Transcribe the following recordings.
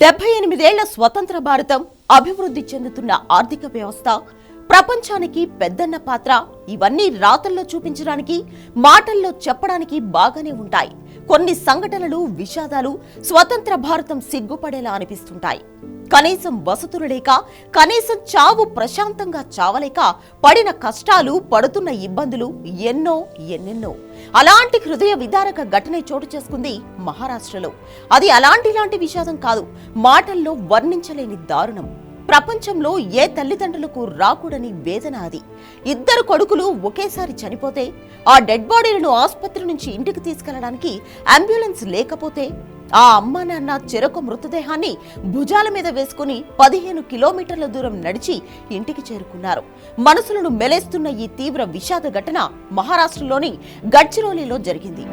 డెబ్బై ఎనిమిదేళ్ళ స్వతంత్ర భారతం అభివృద్ధి చెందుతున్న ఆర్థిక వ్యవస్థ ప్రపంచానికి పెద్దన్న పాత్ర ఇవన్నీ రాతల్లో చూపించడానికి మాటల్లో చెప్పడానికి బాగానే ఉంటాయి. కొన్ని సంఘటనలు విషాదాలు స్వతంత్ర భారతం సిగ్గుపడేలా అనిపిస్తుంటాయి. కనీసం వసతులు లేక కనీసం చావు ప్రశాంతంగా చావలేక పడిన కష్టాలు పడుతున్న ఇబ్బందులు ఎన్నో ఎన్నెన్నో. అలాంటి హృదయ విదారక ఘటన చోటు చేసుకుంది మహారాష్ట్రలో. అది అలాంటి లాంటి విషాదం కాదు మాటల్లో వర్ణించలేని దారుణం. ప్రపంచంలో ఏ తల్లిదండ్రులకు రాకూడని వేదన అది? ఇద్దరు కొడుకులు ఒకేసారి చనిపోతే ఆ డెడ్ బాడీలను ఆసుపత్రి నుంచి ఇంటికి తీసుకెళ్ళడానికి అంబులెన్స్ లేకపోతే ఆ అమ్మా నాన్న చెరొక మృతదేహాన్ని భుజాల మీద వేసుకుని పదిహేను కిలోమీటర్ల దూరం నడిచి ఇంటికి చేరుకున్నారు. మనసులను మెలేస్తున్న ఈ తీవ్ర విషాద ఘటన మహారాష్ట్రలోని గడ్చిరోలిలో జరిగింది.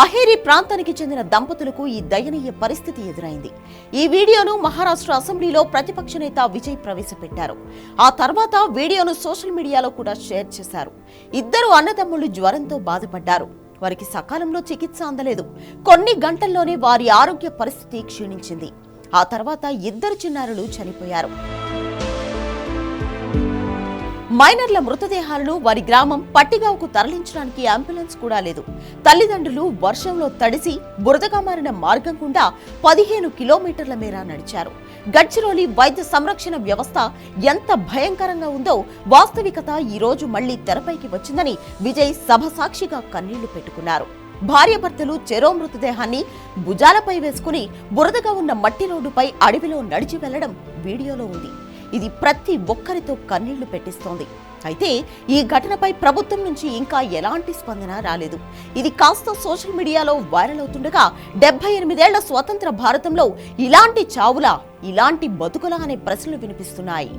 అహేరి ప్రాంతానికి చెందిన దంపతులకు ఈ దయనీయ పరిస్థితి ఎదురైంది. ఈ వీడియోను మహారాష్ట్ర అసెంబ్లీలో ప్రతిపక్ష నేత విజయ్ ప్రవేశపెట్టారు. ఆ తర్వాత వీడియోను సోషల్ మీడియాలో కూడా షేర్ చేశారు. ఇద్దరు అన్నదమ్ముళ్ళు జ్వరంతో బాధపడ్డారు. వారికి సకాలంలో చికిత్స అందలేదు. కొన్ని గంటల్లోనే వారి ఆరోగ్య పరిస్థితి క్షీణించింది. ఆ తర్వాత ఇద్దరు చిన్నారులు చనిపోయారు. మైనర్ల మృతదేహాలను వారి గ్రామం పట్టిగావుకు తరలించడానికి అంబులెన్స్ కూడా లేదు. తల్లిదండ్రులు వర్షంలో తడిసి బురదగా మారిన మార్గం గుండా పదిహేను కిలోమీటర్ల మేర నడిచారు. గడ్చిరోలి వైద్య సంరక్షణ వ్యవస్థ ఎంత భయంకరంగా ఉందో వాస్తవికత ఈ రోజు మళ్ళీ తెరపైకి వచ్చిందని విజయ్ సభ సాక్షిగా కన్నీళ్ళు పెట్టుకున్నారు. భార్యాభర్తలు చెరో మృతదేహాన్ని భుజాలపై వేసుకుని బురదగా ఉన్న మట్టి రోడ్డుపై అడవిలో నడిచి వెళ్ళడం వీడియోలో ఉంది. ఇది ప్రతి ఒక్కరితో కన్నీళ్ళు పెట్టిస్తోంది. అయితే ఈ ఘటనపై ప్రభుత్వం నుంచి ఇంకా ఎలాంటి స్పందన రాలేదు. ఇది కాస్త సోషల్ మీడియాలో వైరల్ అవుతుండగా డెబ్బై ఎనిమిదేళ్ళ స్వతంత్ర భారతంలో ఇలాంటి చావులా ఇలాంటి బతుకులా అనే ప్రశ్నలు వినిపిస్తున్నాయి.